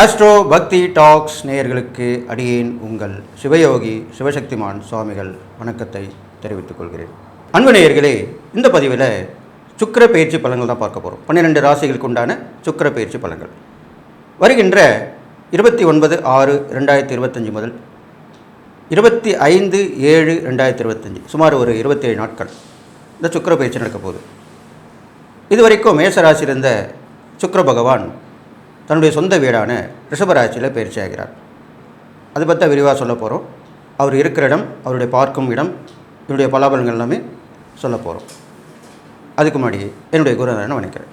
Astro பக்தி tax நேயர்களுக்கு அடியேன் உங்கள் சிவயோகி சிவசக்திமான் சுவாமிகள் வணக்கத்தை தெரிவித்துக் கொள்கிறேன். அன்பு நேயர்களே இந்த பதிவில் சுக்கர பயிற்சி பலன்கள் தான் பார்க்க போகிறோம் பன்னிரெண்டு ராசிகளுக்கு உண்டான சுக்கிர பயிற்சி பலன்கள். வருகின்ற இருபத்தி ஒன்பது ஆறு ரெண்டாயிரத்தி இருபத்தஞ்சி முதல் இருபத்தி ஐந்து ஏழு ரெண்டாயிரத்தி இருபத்தஞ்சி சுமார் ஒரு இருபத்தேழு நாட்கள் இந்த சுக்கிர பயிற்சி நடக்க போகுது. இதுவரைக்கும் மேசராசி இருந்த சுக்கிர பகவான் தன்னுடைய சொந்த வீடான ரிஷபராசியில் பயிற்சி ஆகிறார். அதை பற்றி விரிவாக சொல்ல போகிறோம் அவர் இருக்கிற இடம் அவருடைய பார்க்கும் இடம் என்னுடைய பலாபலங்கள் எல்லாமே சொல்ல போகிறோம் அதுக்கு முன்னாடி என்னுடைய குருநாதனை வணக்கிறேன்.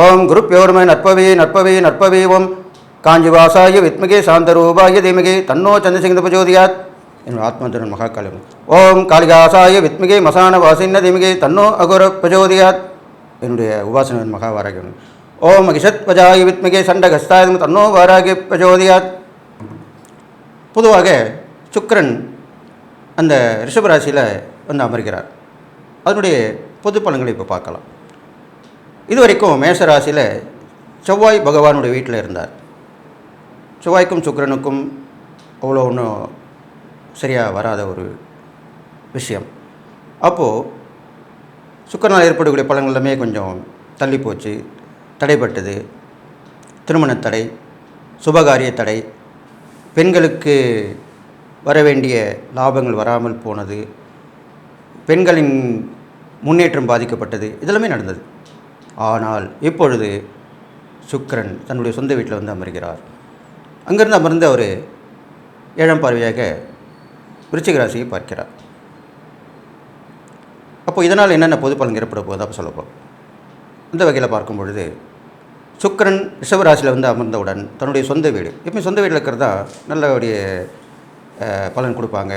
ஓம் குரு பியோர்ம நற்பவே நற்பவே நற்பவே ஓம். காஞ்சிவாசாய வித்மகே சாந்தரூபாய தீமகே தன்னோ சந்திரசிங்க பிரஜோதியாத் என்னுடைய ஆத்மதுரன் மகாகாலம் ஓம் காளிகாசாய வித்மகே மசான வாசின்ன தீமகே தன்னோ அகுர பிரஜோதியாத் என்னுடைய உபாசனன் மகாவாரகன். ஓம் மகிஷத் வஜாய வித்மகே சண்டகஸ்தாயம் தன்னோ வாராகி பிரஜோதியாத். பொதுவாக சுக்கரன் அந்த ரிஷபராசியில் வந்து அமர்கிறார். அதனுடைய பொது பலன்களை இப்போ பார்க்கலாம். இதுவரைக்கும் மேஷராசியில் செவ்வாய் பகவானுடைய வீட்டில் இருந்தார். செவ்வாய்க்கும் சுக்கரனுக்கும் அவ்வளோ ஒன்றும் சரியாக வராத ஒரு விஷயம். அப்போது சுக்கரனால் ஏற்படக்கூடிய பலன்கள் எல்லாமே கொஞ்சம் தள்ளி போச்சு. தடைப்பட்டது. திருமண தடை சுபகாரிய தடை பெண்களுக்கு வர வேண்டிய லாபங்கள் வராமல் போனது பெண்களின் முன்னேற்றம் பாதிக்கப்பட்டது இதெல்லாமே நடந்தது. ஆனால் இப்பொழுது சுக்கரன் தன்னுடைய சொந்த வீட்டில் வந்து அமர்கிறார். அங்கிருந்து அமர்ந்து அவர் ஏழாம் பார்வையாக விருச்சிக ராசியை பார்க்கிறார். அப்போ இதனால் என்னென்ன பொது பலன் ஏற்பட போகுது அப்போ சொல்லப்போம் இந்த வகையில் பார்க்கும் பொழுது சுக்கிரன் ரிஷபராசியில் வந்து அமர்ந்தவுடன் தன்னுடைய சொந்த வீடு. எப்பயும் சொந்த வீட்டில் இருக்கிறதா நல்லபடிய பலன் கொடுப்பாங்க.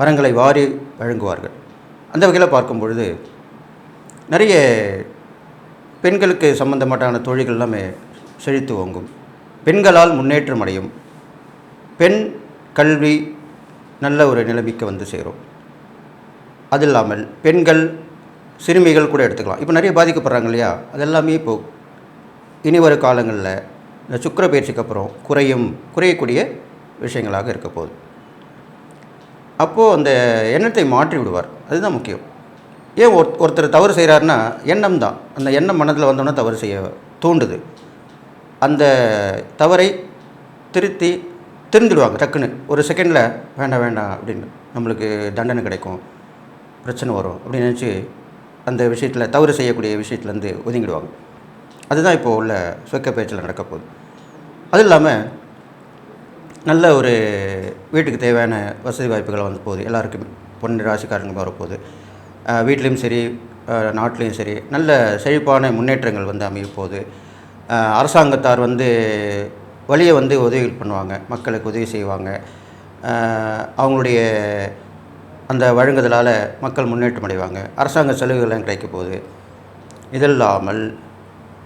வரங்களை வாரி வழங்குவார்கள். அந்த வகையில் பார்க்கும் பொழுது நிறைய பெண்களுக்கு சம்பந்தமாட்டான தொழில்கள் எல்லாமே செழித்து ஓங்கும். பெண்களால் முன்னேற்றம் அடையும். பெண் கல்வி நல்ல ஒரு நிலைமைக்கு வந்து சேரும். அது இல்லாமல் பெண்கள் சிறுமிகள் கூட எடுத்துக்கலாம். இப்போ நிறைய பாதிக்கப்படுறாங்க இல்லையா? அதெல்லாமே இப்போது இனி வரும் காலங்களில் இந்த சுக்கிர பயிற்சிக்கு அப்புறம் குறையும் குறையக்கூடிய விஷயங்களாக இருக்க போகுது. அப்போது அந்த எண்ணத்தை மாற்றி விடுவார். அதுதான் முக்கியம். ஏன் ஒரு ஒருத்தர் தவறு செய்கிறாருன்னா எண்ணம் தான். அந்த எண்ணம் மனதில் வந்தோன்னே தவறு செய்ய தூண்டுது. அந்த தவறை திருத்தி திருந்திடுவாங்க டக்குன்னு. ஒரு செகண்டில் வேண்டாம் வேண்டாம் அப்படின்னு நம்மளுக்கு தண்டனை கிடைக்கும் பிரச்சனை வரும் அப்படின்னு நினச்சி அந்த விஷயத்தில் தவறு செய்யக்கூடிய விஷயத்துலேருந்து ஒதுங்கிடுவாங்க. அதுதான் இப்போ உள்ள சொக்க பேச்சில் நடக்க போகுது. அது இல்லாமல் நல்ல ஒரு வீட்டுக்கு தேவையான வசதி வாய்ப்புகள் வந்து போகுது. எல்லாருக்குமே பொண்ணு ராசிக்காரங்க வரப்போகுது வீட்லேயும் சரி நாட்டிலையும் சரி நல்ல செழிப்பான முன்னேற்றங்கள் வந்து அமைய போகுது. அரசாங்கத்தார் வந்து வழியை வந்து உதவி பண்ணுவாங்க மக்களுக்கு உதவி செய்வாங்க. அவங்களுடைய அந்த வழங்குதலால் மக்கள் முன்னேற்றம் அடைவாங்க. அரசாங்க சலுகைகள்லாம் கிடைக்க போகுது. இதில்லாமல்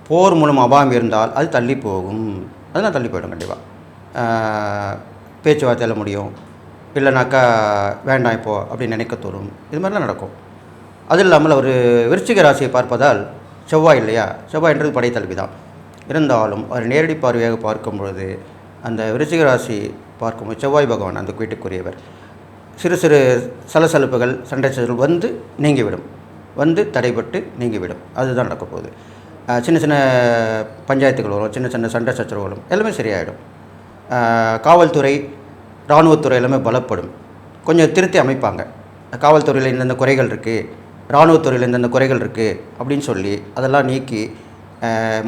போர் மூலம் அபாயம் இருந்தால் அது தள்ளி போகும். அதெல்லாம் தள்ளி போயிடும் கண்டிப்பாக பேச்சுவார்த்தையில் முடியும். இல்லைனாக்கா வேண்டாம் இப்போ அப்படின்னு நினைக்க தோறும் இது மாதிரிலாம் நடக்கும். அது இல்லாமல் ஒரு விருச்சிக ராசியை பார்ப்பதால் செவ்வாய் இல்லையா? செவ்வாய்ன்றது படைத்தலைவி தான். இருந்தாலும் அவர் நேரடி பார்வையாக பார்க்கும் பொழுது அந்த விருச்சிக ராசி பார்க்கும்போது செவ்வாய் பகவான் அந்த வீட்டுக்குரியவர். சிறு சிறு சலசலப்புகள் சண்டை சச்சரவுகள் வந்து நீங்கிவிடும். வந்து தடைபட்டு நீங்கிவிடும். அதுதான் நடக்க போகுது. சின்ன சின்ன பஞ்சாயத்துகள் வரும் சின்ன சின்ன சண்டை சச்சரவுகளும் எல்லாமே சரியாயிடும். காவல்துறை இராணுவத்துறை எல்லாமே பலப்படும். கொஞ்சம் திருத்தி அமைப்பாங்க. காவல்துறையில் இந்தந்த குறைகள் இருக்குது இராணுவத்துறையில் இந்தந்த குறைகள் இருக்குது அப்படின்னு சொல்லி அதெல்லாம் நீக்கி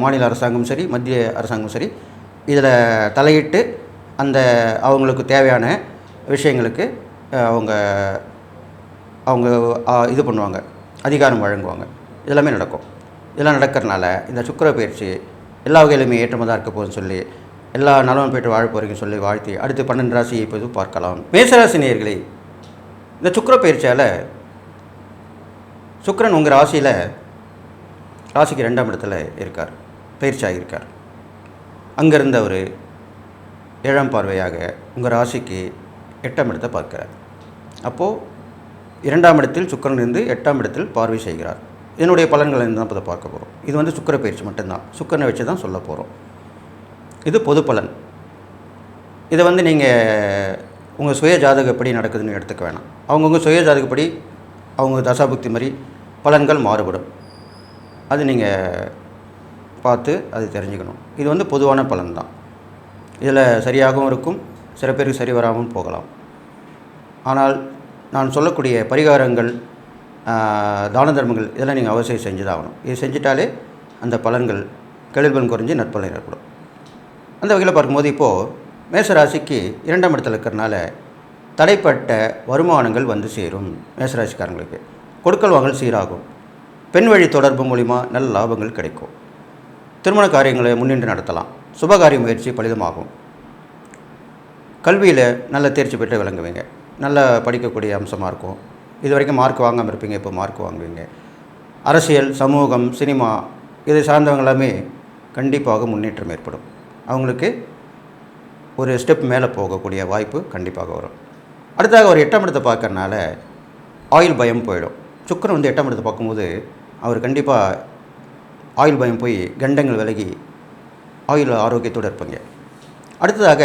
மாநில அரசாங்கம் சரி மத்திய அரசாங்கம் சரி இதில் தலையிட்டு அந்த அவங்களுக்கு தேவையான விஷயங்களுக்கு அவங்க அவங்க இது பண்ணுவாங்க அதிகாரம் வழங்குவாங்க. இதெல்லாமே நடக்கும். இதெல்லாம் நடக்கிறனால இந்த சுக்கர பயிற்சி எல்லா வகையிலுமே ஏற்றமாக தான் இருக்க போகுதுன்னு சொல்லி எல்லா நலமும் பெற்று வாழ போகிறீங்கன்னு சொல்லி வாழ்த்தி அடுத்து பன்னெண்டு ராசியை இப்போது பார்க்கலாம். மேசராசி நேர்களே இந்த சுக்கர பயிற்சியால் சுக்கரன் உங்கள் ராசியில் ராசிக்கு ரெண்டாம் இடத்துல இருக்கார் பயிற்சி ஆகியிருக்கார் அங்கேருந்து அவர் ஏழாம் பார்வையாக உங்கள் ராசிக்கு எட்டாம் இடத்தை பார்க்கிறார். அப்போது இரண்டாம் இடத்தில் சுக்கரன் இருந்து எட்டாம் இடத்தில் பார்வை செய்கிறார். இதனுடைய பலன்களை தான் இப்போ பார்க்க போகிறோம். இது வந்து சுக்கர பயிற்சி மட்டும்தான். சுக்கரனை வச்சு தான் சொல்ல போகிறோம். இது பொது பலன். இதை வந்து நீங்கள் உங்கள் சுய ஜாதகப்படி நடக்குதுன்னு எடுத்துக்க வேணாம். அவங்கவுங்க சுய ஜாதகப்படி அவங்க தசாபுக்தி மாதிரி பலன்கள் மாறுபடும். அது நீங்கள் பார்த்து அது தெரிஞ்சுக்கணும். இது வந்து பொதுவான பலன் தான். இதில் சரியாகவும் இருக்கும் சில பேருக்கு சரி வராமல் போகலாம். ஆனால் நான் சொல்லக்கூடிய பரிகாரங்கள் தான தர்மங்கள் இதெல்லாம் நீங்கள் அவசியம் செஞ்சு தான் ஆகணும் இது செஞ்சிட்டாலே அந்த பலன்கள் கெளிர்பலன் குறைஞ்சி நற்பலன் ஏற்படும். அந்த வகையில் பார்க்கும்போது இப்போது மேசராசிக்கு இரண்டாம் இடத்துல இருக்கிறனால தடைப்பட்ட வருமானங்கள் வந்து சேரும் மேசராசிக்காரங்களுக்கு. கொடுக்கல் வாங்கல் சீராகும். பெண் வழி தொடர்பு மூலிமா நல்ல லாபங்கள் கிடைக்கும். திருமண காரியங்களை முன்னின்று நடத்தலாம். சுபகாரிய முயற்சி பலிதமாகும். கல்வியில் நல்ல தேர்ச்சி பெற்று விளங்குவீங்க. நல்லா படிக்கக்கூடிய அம்சமாக இருக்கும். இது வரைக்கும் மார்க் வாங்காமல் இருப்பீங்க இப்போ மார்க் வாங்குவீங்க. அரசியல் சமூகம் சினிமா இதை சார்ந்தவங்க எல்லாமே கண்டிப்பாக முன்னேற்றம் ஏற்படும். அவங்களுக்கு ஒரு ஸ்டெப் மேலே போகக்கூடிய வாய்ப்பு கண்டிப்பாக வரும். அடுத்தாக ஒரு எட்டாம் இடத்தை பார்க்கறனால ஆயில் பயம் போயிடும். சுக்கரன் வந்து எட்டாம் இடத்தை பார்க்கும்போது அவர் கண்டிப்பாக ஆயில் பயம் போய் கண்டங்கள் விலகி ஆயுள் ஆரோக்கியத்தோடு இருப்பீங்க. அடுத்ததாக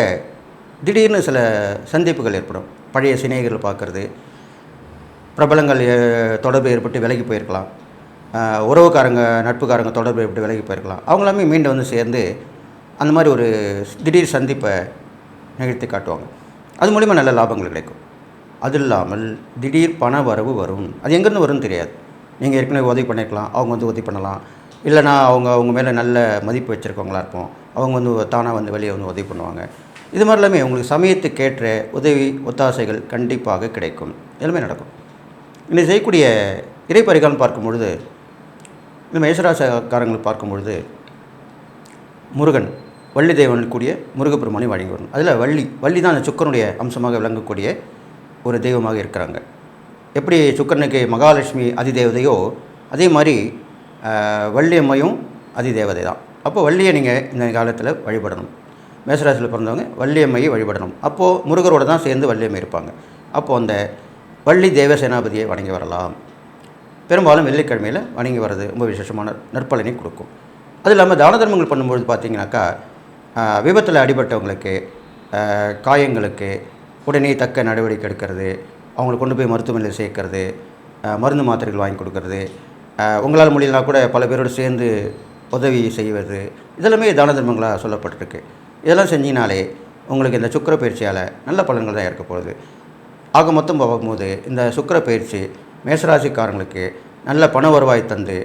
திடீர்னு சில சந்திப்புகள் ஏற்படும். பழைய சிநேகர்கள் பார்க்குறது பிரபலங்கள் தொடர்பு ஏற்பட்டு விலகி போயிருக்கலாம். உறவுக்காரங்க நட்புக்காரங்க தொடர்பு ஏற்பட்டு விலகி போயிருக்கலாம். அவங்களாமே மீண்டும் வந்து சேர்ந்து அந்த மாதிரி ஒரு திடீர் சந்திப்பை நிகழ்த்தி காட்டுவாங்க. அது மூலிமா நல்ல லாபங்கள் கிடைக்கும். அது இல்லாமல் திடீர் பண வரவு வரும். அது எங்கேருந்து வரும்னு தெரியாது. நீங்கள் ஏற்கனவே உதவி பண்ணியிருக்கலாம் அவங்க வந்து உதவி பண்ணலாம். இல்லைனா அவங்க அவங்க மேலே நல்ல மதிப்பு வச்சுருக்கவங்களா இருப்போம். அவங்க வந்து தானாக வந்து வெளியே வந்து உதவி பண்ணுவாங்க. இது மாதிரி எல்லாமே உங்களுக்கு சமயத்துக்கேற்ற உதவி ஒத்தாசைகள் கண்டிப்பாக கிடைக்கும். எல்லாமே நடக்கும். இன்னைக்கு செய்யக்கூடிய இறைப்பறிகாலம் பார்க்கும்பொழுது இந்த மேசராசக்காரங்களை பார்க்கும் பொழுது முருகன் வள்ளி தேவன் கூடிய முருகப்பெருமானை வழங்கி வரணும். அதில் வள்ளி வள்ளி தான் அந்த சுக்கரனுடைய அம்சமாக விளங்கக்கூடிய ஒரு தெய்வமாக இருக்கிறாங்க. எப்படி சுக்கரனுக்கு மகாலட்சுமி அதிதேவதையோ அதே மாதிரி வள்ளி அம்மையும் அதிதேவதை தான். அப்போ வள்ளியை நீங்கள் இந்த காலத்தில் வழிபடணும். மேசராசியில் பிறந்தவங்க வள்ளியம்மையை வழிபடணும். அப்போது முருகரோடு தான் சேர்ந்து வள்ளியம்மை இருப்பாங்க. அப்போது அந்த வள்ளி தேவசேனாபதியை வணங்கி வரலாம். பெரும்பாலும் வெள்ளிக்கிழமையில் வணங்கி வர்றது ரொம்ப விசேஷமான நற்பலனை கொடுக்கும். அது இல்லாமல் தான தர்மங்கள் பண்ணும்பொழுது பார்த்தீங்கன்னாக்கா விபத்தில் அடிபட்டவங்களுக்கு காயங்களுக்கு உடனே தக்க நடவடிக்கை எடுக்கிறது அவங்களை கொண்டு போய் மருத்துவமனையில் சேர்க்கறது மருந்து மாத்திரைகள் வாங்கி கொடுக்கறது உங்களால் முடியலனா கூட பல பேரோடு சேர்ந்து உதவி செய்வது இதெல்லாமே தான தர்மங்களாக சொல்லப்பட்டிருக்கு. இதெல்லாம் செஞ்சினாலே உங்களுக்கு இந்த சுக்கிர பயிற்சியால் நல்ல பலன்கள் தான் இருக்க போகுது. ஆக மொத்தம் பார்க்கும்போது இந்த சுக்கர பயிற்சி மேசராசிக்காரங்களுக்கு நல்ல பண வருவாய் தந்து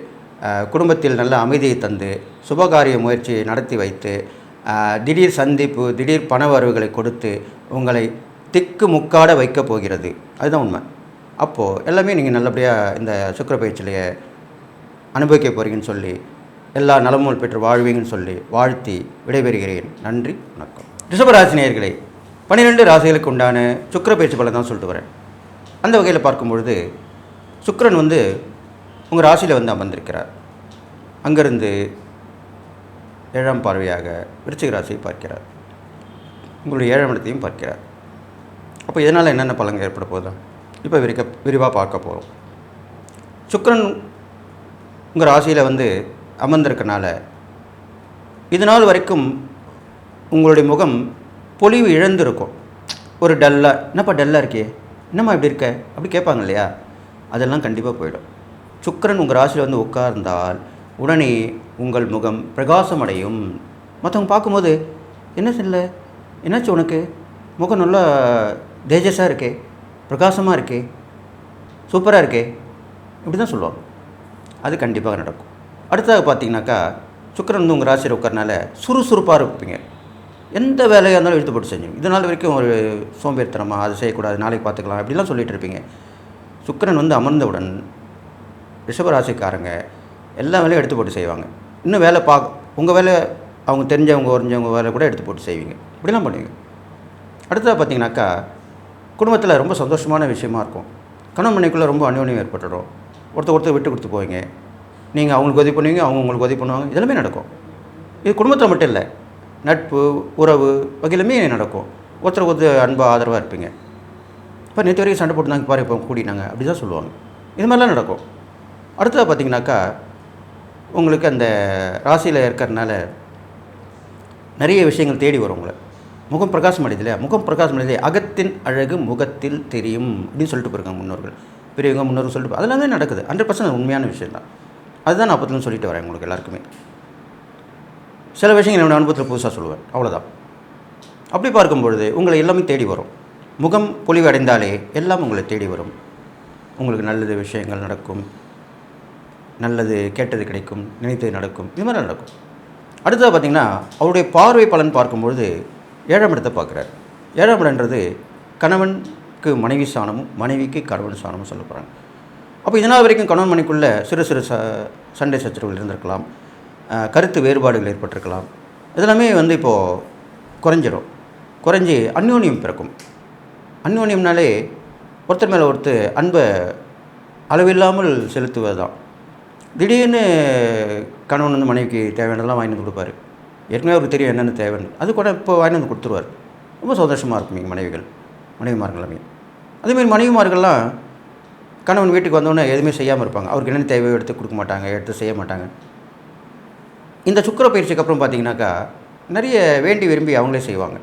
குடும்பத்தில் நல்ல அமைதியை தந்து சுபகாரிய முயற்சியை நடத்தி வைத்து திடீர் சந்திப்பு திடீர் பண வரவுகளை கொடுத்து உங்களை திக்கு முக்காட வைக்கப் போகிறது. அதுதான் உண்மை. அப்போது எல்லாமே நீங்கள் நல்லபடியாக இந்த சுக்கிர பயிற்சியிலேயே அனுபவிக்க போகிறீங்கன்னு சொல்லி எல்லா நலமும் பெற்று வாழ்வீங்கன்னு சொல்லி வாழ்த்தி விடைபெறுகிறேன். நன்றி வணக்கம். ரிஷபராசினியர்களே பன்னிரெண்டு ராசிகளுக்கு உண்டான சுக்கர பயிற்சி பலன் தான் சொல்லிட்டு வரேன். அந்த வகையில் பார்க்கும்பொழுது சுக்கரன் வந்து உங்கள் ராசியில் வந்து அமர்ந்திருக்கிறார். அங்கேருந்து ஏழாம் பார்வையாக விருச்சிக ராசியை பார்க்கிறார். உங்களுடைய ஏழாம் இடத்தையும் பார்க்கிறார். அப்போ இதனால் என்னென்ன பலன்கள் ஏற்பட போதும் இப்போ விரிக்க விரிவாக பார்க்க போகிறோம் சுக்கரன் உங்கள் ராசியில் வந்து அமர்ந்திருக்கனால இது நாள் வரைக்கும் உங்களுடைய முகம் பொலிவு இழந்திருக்கும். ஒரு டல்லாக என்னப்பா டல்லாக இருக்கே? என்னம்மா இப்படி இருக்க? அப்படி கேட்பாங்க இல்லையா? அதெல்லாம் கண்டிப்பாக போயிடும். சுக்கிரன் உங்கள் ராசியில் வந்து உட்கார்ந்தால் உடனே உங்கள் முகம் பிரகாசமடையும். மற்றவங்க பார்க்கும்போது என்ன சொல்ல? என்னாச்சு உனக்கு? முகம் நல்லா தேஜஸாக இருக்கே? பிரகாசமாக இருக்கே? சூப்பராக இருக்கே? இப்படி தான் சொல்லுவாங்க. அது கண்டிப்பாக நடக்கும். அடுத்ததாக பார்த்தீங்கன்னாக்கா சுக்கிரன் வந்து உங்கள் ராசியில் உட்கறனால சுறுசுறுப்பாக இருப்பீங்க. எந்த வேலையாக இருந்தாலும் எடுத்து போட்டு செஞ்சோம் இது நாள் வரைக்கும் ஒரு சோம்பேறித்தனமாக அது செய்யக்கூடாது நாளைக்கு பார்த்துக்கலாம் அப்படிலாம் சொல்லிகிட்டு இருப்பீங்க. சுக்கிரன் வந்து அமர்ந்தவுடன் ரிஷபராசிக்காரங்க எல்லா வேலையும் எடுத்து போட்டு செய்வாங்க. இன்னும் வேலை பார்க்க உங்கள் வேலை அவங்க தெரிஞ்சவங்க உறிஞ்சவங்க வேலை கூட எடுத்து போட்டு செய்வீங்க. இப்படிலாம் பண்ணுவீங்க. அடுத்ததாக பார்த்தீங்கன்னாக்கா குடும்பத்தில் ரொம்ப சந்தோஷமான விஷயமா இருக்கும். கணவன் மனைக்குள்ளே ரொம்ப அந்யோன்யம் ஏற்பட்டுடும். ஒருத்தர் ஒருத்தர் விட்டு கொடுத்து போவீங்க. நீங்கள் அவங்களுக்கு உதவி பண்ணுவீங்க அவங்க உங்களுக்கு உதவி பண்ணுவாங்க. இதெல்லாமே நடக்கும். இது குடும்பத்தில் மட்டும் இல்லை. நட்பு உறவு வகையிலுமே நடக்கும். ஒருத்தர் ஒருத்தர் அன்பாக ஆதரவாக இருப்பீங்க. இப்போ நேற்று வரைக்கும் சண்டை போட்டு பாரு இப்போ கூடினாங்க அப்படி தான் சொல்லுவாங்க. இது மாதிரிலாம் நடக்கும். அடுத்ததாக பார்த்தீங்கன்னாக்கா உங்களுக்கு அந்த ராசியில் இருக்கிறதுனால நிறைய விஷயங்கள் தேடி வரும் உங்களை. முகம் பிரகாசம் அடையுது இல்லையா? முகம் பிரகாசம் அடையுது. அகத்தின் அழகு முகத்தில் தெரியும் அப்படின்னு சொல்லிட்டு போயிருக்காங்க முன்னோர்கள். பெரியவங்க முன்னோர்கள் சொல்லிட்டு அதெல்லாமே அதெல்லாம் தான் நடக்குது. ஹண்ட்ரட் பர்சன்ட் உண்மையான விஷயம் தான் அதுதான் நான் அப்போதுலேருந்து சொல்லிட்டு வரேன் உங்களுக்கு எல்லாருக்குமே. சில விஷயங்கள் என்னோட அனுபவத்தில் புதுசாக சொல்லுவேன். அவ்வளோதான் அப்படி பார்க்கும் பொழுது உங்களை எல்லாமே தேடி வரும். முகம் பொலிவு அடைந்தாலே எல்லாம் உங்களை தேடி வரும். உங்களுக்கு நல்லது விஷயங்கள் நடக்கும். நல்லது கேட்டது கிடைக்கும். நினைத்தது நடக்கும். இது மாதிரி நடக்கும். அடுத்தது பார்த்திங்கன்னா அவருடைய பார்வை பலன் பார்க்கும்பொழுது ஏழாம் இடத்தை பார்க்குறார். ஏழாம் இடன்றது கணவனுக்கு மனைவி சாணமும் மனைவிக்கு கணவன் சாணமும் சொல்ல போகிறாங்க அப்போ இதனால் வரைக்கும் கணவன் மனைக்குள்ளே சிறு சிறு ச சண்டை சச்சரவுகள் இருந்திருக்கலாம். கருத்து வேறுபாடுகள் ஏற்பட்டிருக்கலாம். இதெல்லாமே வந்து இப்போது குறைஞ்சிடும் குறைஞ்சி அந்யோன்யம் பிறக்கும். அந்யோன்யம்னாலே ஒருத்தர் மேலே ஒருத்தர் அன்பை அளவில்லாமல் செலுத்துவது தான் திடீர்னு கணவன் வந்து மனைவிக்கு தேவையானதெல்லாம் வாங்கி வந்து கொடுப்பாரு. ஏற்கனவே அவருக்கு தெரியும் என்னென்ன தேவைன்னு. அது கூட இப்போ வாங்கி வந்து கொடுத்துருவார். ரொம்ப சந்தோஷமாக இருக்கும் நீங்கள் மனைவிகள் மனைவிமார்கள் எல்லாமே. அதேமாதிரி மனைவிமார்கள்லாம் கணவன் வீட்டுக்கு வந்தோடனே எதுவுமே செய்யாமல் இருப்பாங்க. அவருக்கு என்னென்ன தேவையோ எடுத்து கொடுக்க மாட்டாங்க எடுத்து செய்ய மாட்டாங்க. இந்த சுக்கிர பயிற்சிக்கு அப்புறம் பார்த்தீங்கன்னாக்கா நிறைய வேண்டி விரும்பி அவங்களே செய்வாங்க.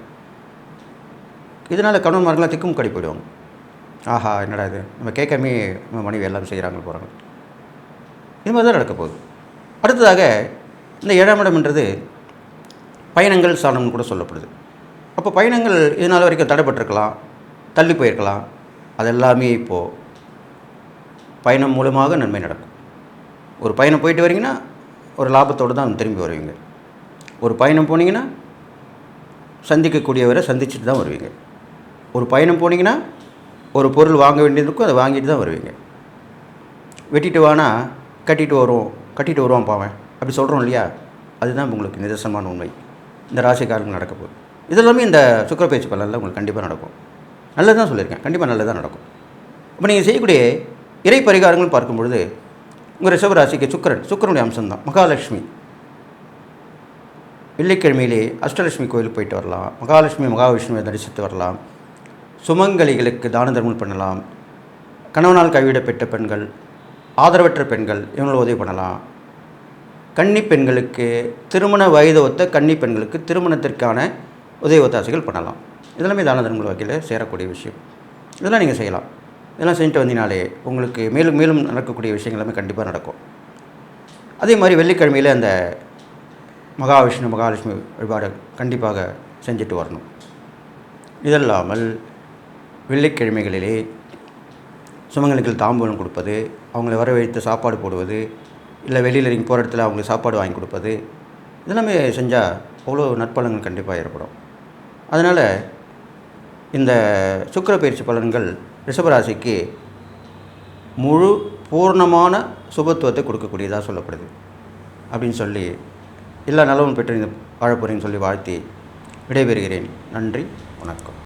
இதனால் கணவன்மார்கள்லாம் திக்கும் கடி போயிடுவாங்க. ஆஹா என்னடா இது? நம்ம கேட்காமே நம்ம மனைவி எல்லாம் செய்கிறாங்க போகிறாங்க இது மாதிரி தான் நடக்க போகுது. அடுத்ததாக இந்த ஏழாம் இடம்ன்றது பயணங்கள் சாணம்னு கூட சொல்லப்படுது. அப்போ பயணங்கள் இதனால் வரைக்கும் தடைப்பட்டிருக்கலாம் தள்ளி போயிருக்கலாம். அதெல்லாமே இப்போது பயணம் மூலமாக நன்மை நடக்கும். ஒரு பயணம் போயிட்டு வரீங்கன்னா ஒரு லாபத்தோடு தான் திரும்பி வருவீங்க. ஒரு பயணம் போனீங்கன்னா சந்திக்கக்கூடியவரை சந்திச்சுட்டு தான் வருவீங்க. ஒரு பயணம் போனீங்கன்னா ஒரு பொருள் வாங்க வேண்டியது இருக்கும் அதை வாங்கிட்டு தான் வருவீங்க. வெட்டிட்டு வானா கட்டிட்டு வருவோம் கட்டிட்டு வருவான் பாவன் அப்படி சொல்கிறோம் இல்லையா? அதுதான் உங்களுக்கு நிதர்சனமான உண்மை. இந்த ராசிக்காரங்க நடக்க போகுது. இதெல்லாமே இந்த சுக்கர பேச்சு பலனில் உங்களுக்கு கண்டிப்பாக நடக்கும். நல்லது தான் சொல்லியிருக்கேன். கண்டிப்பாக நல்லதாக நடக்கும். இப்போ நீங்கள் செய்யக்கூடிய இறை பரிகாரங்கள் பார்க்கும்பொழுது உங்கள் ரிஷபராசிக்கு சுக்கரன் சுக்கரனுடைய அம்சம்தான். மகாலட்சுமி. வெள்ளிக்கிழமையிலே அஷ்டலட்சுமி கோயிலுக்கு போயிட்டு வரலாம். மகாலட்சுமி மகாவிஷ்ணுவை தரிசித்து வரலாம். சுமங்கலிகளுக்கு தான தர்மம் பண்ணலாம். கணவனால் கைவிடப்பட்ட பெண்கள் ஆதரவற்ற பெண்கள் இவங்களை உதவி பண்ணலாம். கன்னி பெண்களுக்கு திருமண வயது ஒத்த கன்னி பெண்களுக்கு திருமணத்திற்கான உதவி ஒத்தாசைகள் பண்ணலாம். இதெல்லாமே தான தர்மங்கள் வகையில் சேரக்கூடிய விஷயம். இதெல்லாம் நீங்கள் செய்யலாம். இதெல்லாம் செஞ்சுட்டு வந்தீங்கனாலே உங்களுக்கு மேலும் மேலும் நடக்கக்கூடிய விஷயங்கள் எல்லாமே கண்டிப்பாக நடக்கும். அதே மாதிரி வெள்ளிக்கிழமையில் அந்த மகாவிஷ்ணு மகாலட்சுமி வழிபாடு கண்டிப்பாக செஞ்சுட்டு வரணும். இதல்லாமல் வெள்ளிக்கிழமைகளிலே சுமங்கலிகள் தாம்பூலம் கொடுப்பது அவங்கள வரவழைத்து சாப்பாடு போடுவது இல்லை வெளியில் நீங்கள் போகிற இடத்துல அவங்களுக்கு சாப்பாடு வாங்கி கொடுப்பது இதெல்லாமே செஞ்சால் அவ்வளோ நற்பலன்கள் கண்டிப்பாக ஏற்படும். அதனால் இந்த சுக்கிர பயிற்சி பலன்கள் ரிஷபராசிக்கு முழு பூர்ணமான சுபத்துவத்தை கொடுக்கக்கூடியதாக சொல்லப்படுது. அப்படின்னு சொல்லி எல்லா நலவும் பெற்று இந்த வாழ சொல்லி வாழ்த்தி விடைபெறுகிறேன். நன்றி வணக்கம்.